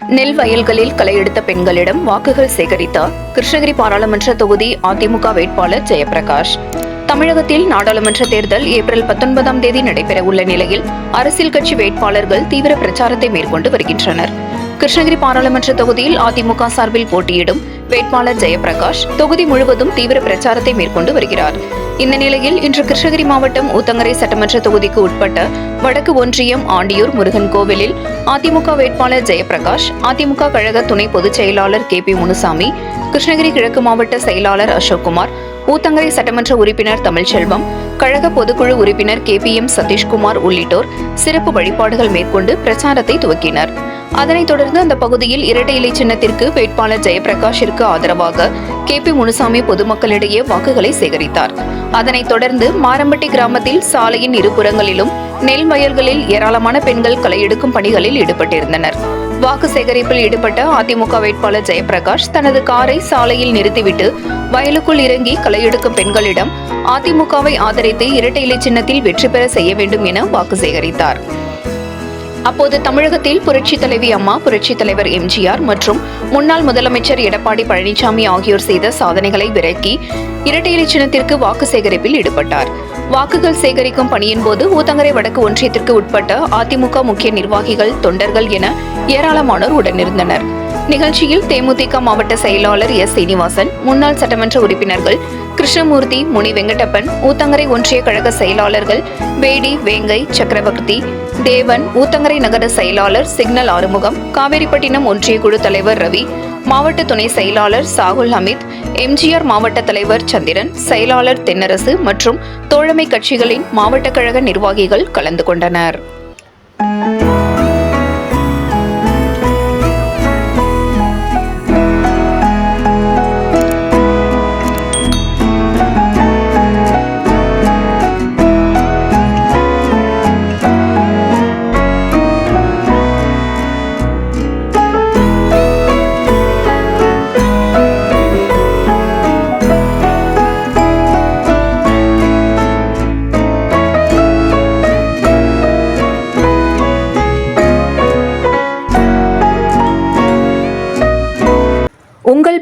நெல் வயல்களில் களையெடுத்த பெண்களிடம் வாக்குகள் சேகரித்தார். கிருஷ்ணகிரி பாராளுமன்ற தொகுதி அதிமுக வேட்பாளர் ஜெயபிரகாஷ். தமிழகத்தில் நாடாளுமன்ற தேர்தல் ஏப்ரல் பத்தொன்பதாம் தேதி நடைபெறவுள்ள நிலையில் அரசியல் கட்சி வேட்பாளர்கள் தீவிர பிரச்சாரத்தை மேற்கொண்டு வருகின்றனர். கிருஷ்ணகிரி பாராளுமன்ற தொகுதியில் அதிமுக சார்பில் போட்டியிடும் வேட்பாளர் ஜெயபிரகாஷ் தொகுதி முழுவதும் தீவிர பிரச்சாரத்தை மேற்கொண்டு வருகிறார். இந்த நிலையில் இன்று கிருஷ்ணகிரி மாவட்டம் ஊத்தங்கரை சட்டமன்ற தொகுதிக்கு உட்பட்ட வடக்கு ஒன்றியம் ஆண்டியூர் முருகன் கோவிலில் அதிமுக வேட்பாளர் ஜெயபிரகாஷ் அதிமுக கழக துணை பொதுச் செயலாளர் கே பி முனுசாமி கிருஷ்ணகிரி கிழக்கு மாவட்ட செயலாளர் அசோக்குமார் ஊத்தங்கரை சட்டமன்ற உறுப்பினர் தமிழ்ச்செல்வம் கழக பொதுக்குழு உறுப்பினர் கே பி எம் சதீஷ்குமார் உள்ளிட்டோர் சிறப்பு வழிபாடுகள் மேற்கொண்டு பிரச்சாரத்தை துவக்கினர். அதனைத் தொடர்ந்து அந்த பகுதியில் இரட்டை இலை சின்னத்திற்கு வேட்பாளர் ஜெயபிரகாஷிற்கு ஆதரவாக கே பி முனுசாமி பொதுமக்களிடையே வாக்குகளை சேகரித்தார். அதனைத் தொடர்ந்து மாரம்பட்டி கிராமத்தில் சாலையின் இருபுறங்களிலும் நெல் வயல்களில் ஏராளமான பெண்கள் களை எடுக்கும் பணிகளில் ஈடுபட்டிருந்தனர். வாக்கு சேகரிப்பில் ஈடுபட்ட அதிமுக வேட்பாளர் ஜெயபிரகாஷ் தனது காரை சாலையில் நிறுத்திவிட்டு வயலுக்குள் இறங்கி களையெடுக்கும் பெண்களிடம் அதிமுகவை ஆதரித்து இரட்டை இலை சின்னத்தில் வெற்றி பெற செய்ய வேண்டும் என வாக்கு சேகரித்தார். அப்போது தமிழகத்தில் புரட்சித் தலைவி அம்மா புரட்சித் தலைவர் எம்ஜிஆர் மற்றும் முன்னாள் முதலமைச்சர் எடப்பாடி பழனிசாமி ஆகியோர் செய்த சாதனைகளை விரக்கி இரட்டை சின்னத்திற்கு வாக்கு சேகரிப்பில் ஈடுபட்டார். வாக்குகள் சேகரிக்கும் பணியின் போது ஊத்தங்கரை வடக்கு ஒன்றியத்திற்கு உட்பட்ட அதிமுக முக்கிய நிர்வாகிகள் தொண்டர்கள் என ஏராளமானோர் உடனிருந்தனர். நிகழ்ச்சியில் தேமுதிக மாவட்ட செயலாளர் எஸ் சீனிவாசன் முன்னாள் சட்டமன்ற உறுப்பினர்கள் கிருஷ்ணமூர்த்தி முனி வெங்கடப்பன் ஊத்தங்கரை ஒன்றிய கழக செயலாளர்கள் வேடி வேங்கை சக்கரவர்த்தி தேவன் ஊத்தங்கரை நகர செயலாளர் சிக்னல் ஆறுமுகம் காவேரிப்பட்டினம் ஒன்றிய குழு தலைவர் ரவி மாவட்ட துணை செயலாளர் சாகுல் ஹமீத் எம்ஜிஆர் மாவட்ட தலைவர் சந்திரன் செயலாளர் தென்னரசு மற்றும் தோழமை கட்சிகளின் மாவட்ட கழக நிர்வாகிகள் கலந்து கொண்டனர்.